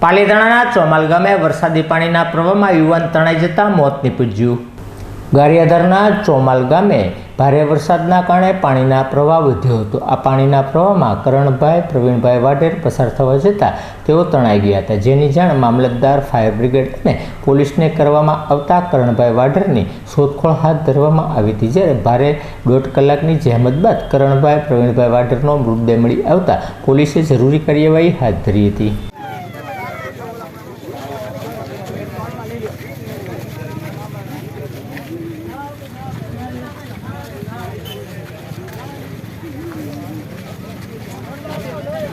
પાલીતાણાના ચોમાલ ગામે વરસાદી પાણીના પ્રવાહમાં યુવાન તણાઈ જતા મોત નીપજ્યું. ગારિયાધરના ચોમાલ ગામે ભારે વરસાદના કારણે પાણીના પ્રવાહ વધ્યો હતો. આ પાણીના પ્રવાહમાં કરણભાઈ, પ્રવીણભાઈ વાઢેર પસાર થવા જતાં તેઓ તણાઈ ગયા હતા. જેની જાણ મામલતદાર, ફાયર બ્રિગેડ અને પોલીસને કરવામાં આવતા કરણભાઈ વાઢેરની શોધખોળ હાથ ધરવામાં આવી હતી. જ્યારે ભારે દોઢ કલાકની જહેમત બાદ કરણભાઈ, પ્રવીણભાઈ વાઢેરનો મૃતદેહ મળી આવતા પોલીસે જરૂરી કાર્યવાહી હાથ ધરી હતી.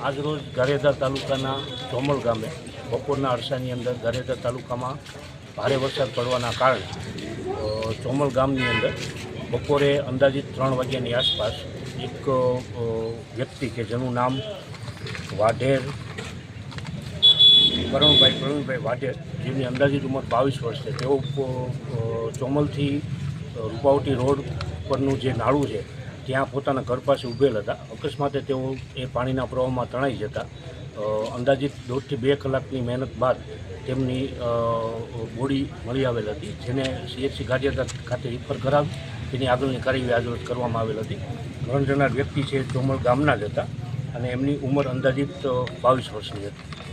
આજરોજ ગારિયાધાર તાલુકાના ચોમલ ગામે બપોરના અરસાની અંદર ગારિયાધાર તાલુકામાં ભારે વરસાદ પડવાના કારણે ચોમલ ગામની અંદર બપોરે અંદાજિત ત્રણ વાગ્યાની આસપાસ એક વ્યક્તિ કે જેનું નામ વાઢેર, કરણભાઈ પ્રવીણભાઈ વાઢેર જેમની અંદાજિત ઉંમર બાવીસ વર્ષ છે. તેઓ ચોમલથી રૂપાવટી રોડ પરનું જે નાળું છે ત્યાં પોતાના ઘર પાસે ઊભેલ હતા. અકસ્માતે તેઓ એ પાણીના પ્રવાહમાં તણાઈ જતા અંદાજિત દોઢથી બે કલાકની મહેનત બાદ તેમની બોડી મળી આવેલ હતી, જેને સીએચસી ગાંધીનગર ખાતે રિફર કરાવી, તેની આગળની કાર્યવાહી આજરોજ કરવામાં આવેલ હતી. મરણ જનાર વ્યક્તિ છે, ચોમળ ગામના જ હતા અને એમની ઉંમર અંદાજિત બાવીસ વર્ષની હતી.